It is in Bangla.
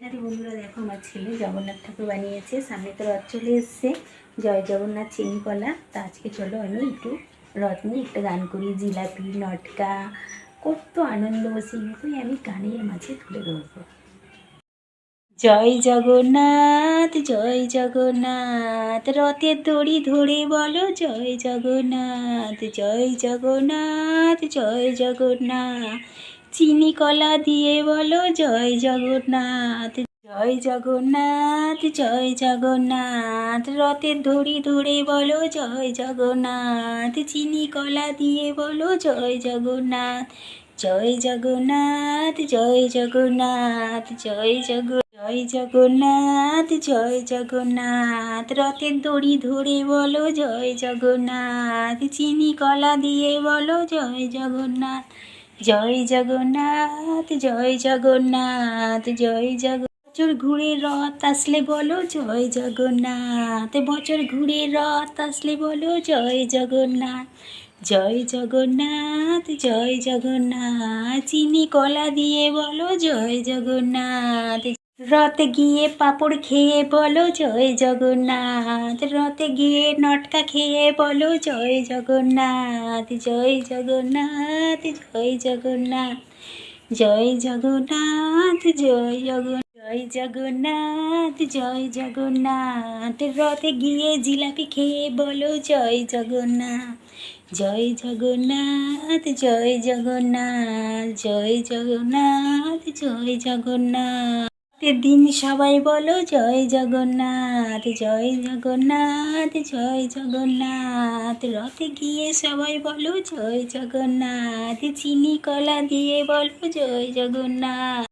জানি বন্ধুরা দেখো, আমার ছেলে জগন্নাথ ঠাকুর বানিয়েছে। সামনে তো রথ চলে এসছে। জয় জগন্নাথ চিনি কলা তা আজকে চলো আমি একটু রথ নিয়ে একটা গান করি। জিলাপি, নটকা, কত আনন্দ সেইগুলোই আমি গানের মাঝে তুলে ধরবো। জয় জগন্নাথ জয় জগন্নাথ রথের দড়ি ধরে বলো। জয় জগন্নাথ জয় জগন্নাথ জয় জগন্নাথ। চিনি কলা দিয়ে বলো, জয় জগন্নাথ জয় জগন্নাথ জয় জগন্নাথ। রথের দড়ি ধরে বলো, জয় জগন্নাথ। চিনি কলা দিয়ে বলো, জয় জগন্নাথ জয় জগন্নাথ জয় জগন্নাথ, জয় জগ, জয় জগন্নাথ জয় জগন্নাথ। রথের দড়ি ধরে বলো, জয় জগন্নাথ। চিনি কলা দিয়ে বলো, জয় জগন্নাথ। জয় জগন্নাথ জয় জগন্নাথ, জয় জগ বছর ঘুরে রথ আসলে বলো, জয় জগন্নাথ। বছর ঘুরে রথ আসলে বলো, জয় জগন্নাথ। জয় জগন্নাথ জয় জগন্নাথ। চিনি কলা দিয়ে বলো, জয় জগন্নাথ। রথে গিয়ে পাঁপড় খেয়ে বলো, জয় জগন্নাথ। রথে গিয়ে নটকা খেয়ে বলো, জয় জগন্নাথ। জয় জগন্নাথ জয় জগন্নাথ। জয় জগন্নাথ, জয় জগন জয় জগন্নাথ জয় জগন্নাথ। রথে গিয়ে জিলাপি খেয়ে বলো, জয় জগন্নাথ। জয় জগন্নাথ জয় জগন্নাথ। জয় জগন্নাথ জয় জগন্নাথ। দিন সবাই বলো, জয় জগন্নাথ জয় জগন্নাথ জয় জগন্নাথ। রথে গিয়ে সবাই বলো, জয় জগন্নাথ। চিনি কলা দিয়ে বলো, জয় জগন্নাথ।